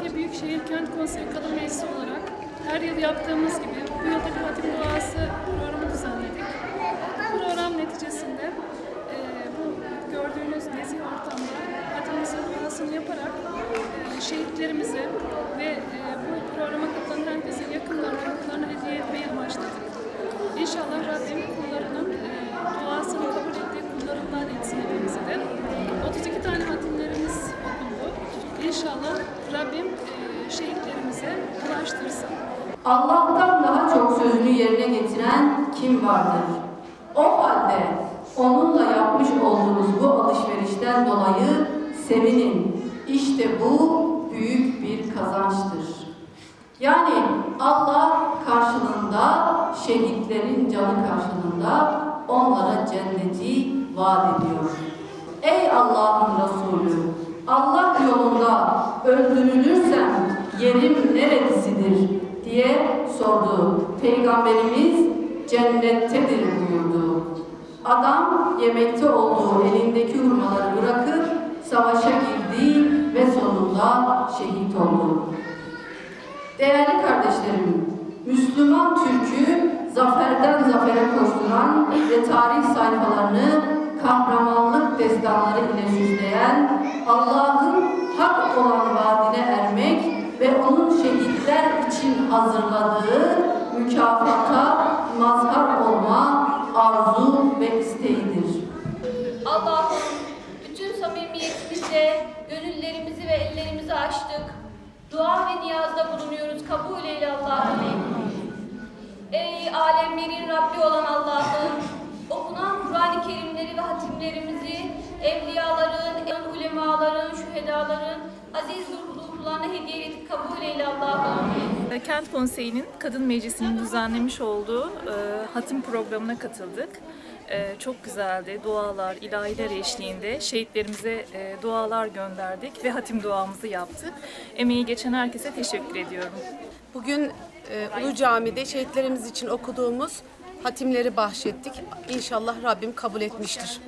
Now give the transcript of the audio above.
Şehir Kent Konseyi Kadın Meclisi olarak her yıl yaptığımız gibi bu yılda bir hatim duası programı düzenledik. Bu program neticesinde e, bu gördüğünüz nezih ortamda hatimimizin duasını yaparak e, şehitlerimize ve e, bu programa katılan herkesin yakınlarına, yakınlarına hediye etmeyi amaçladık. İnşallah Rabbim kullarının e, duasını kabul ettiği kullarından etsin hepimizi de. 32 tane hatimlerimiz okundu. İnşallah Rabbim ulaştırsın. Allah'tan daha çok sözünü yerine getiren kim vardır? O halde onunla yapmış olduğunuz bu alışverişten dolayı sevinin. İşte bu büyük bir kazançtır. Yani Allah karşılığında, şehitlerin canı karşılığında onlara cenneti vaat ediyor. Ey Allah'ın Resulü! Allah yolunda öldürülürsem yerim sordu. Peygamberimiz cennettedir buyurdu. Adam yemekte olduğu elindeki hurmaları bırakıp savaşa girdi ve sonunda şehit oldu. Değerli kardeşlerim, Müslüman Türk'ü zaferden zafere koşturan ve tarih sayfalarını kahramanlık destanları ile süsleyen Allah'ın için hazırladığı mükafata mazhar olma arzu ve isteğidir. Allah'ım bütün samimiyetimizle gönüllerimizi ve ellerimizi açtık. Dua ve niyazda bulunuyoruz. Kabul eyle Allah'ım. Ey alemlerin Rabbi olan Allah'ım. Okunan Kur'an-ı Kerimleri ve hatimlerimizi evliyaların, ulemaların, şühedaların aziz ruhlarına hediye edip kabul eyle Allah'ım. Kent Konseyi'nin Kadın Meclisi'nin düzenlemiş olduğu e, hatim programına katıldık. E, çok güzeldi. Dualar, ilahiler eşliğinde şehitlerimize e, dualar gönderdik ve hatim duamızı yaptık. Emeği geçen herkese teşekkür ediyorum. Bugün e, Ulu Cami'de şehitlerimiz için okuduğumuz hatimleri bahşettik. İnşallah Rabbim kabul etmiştir.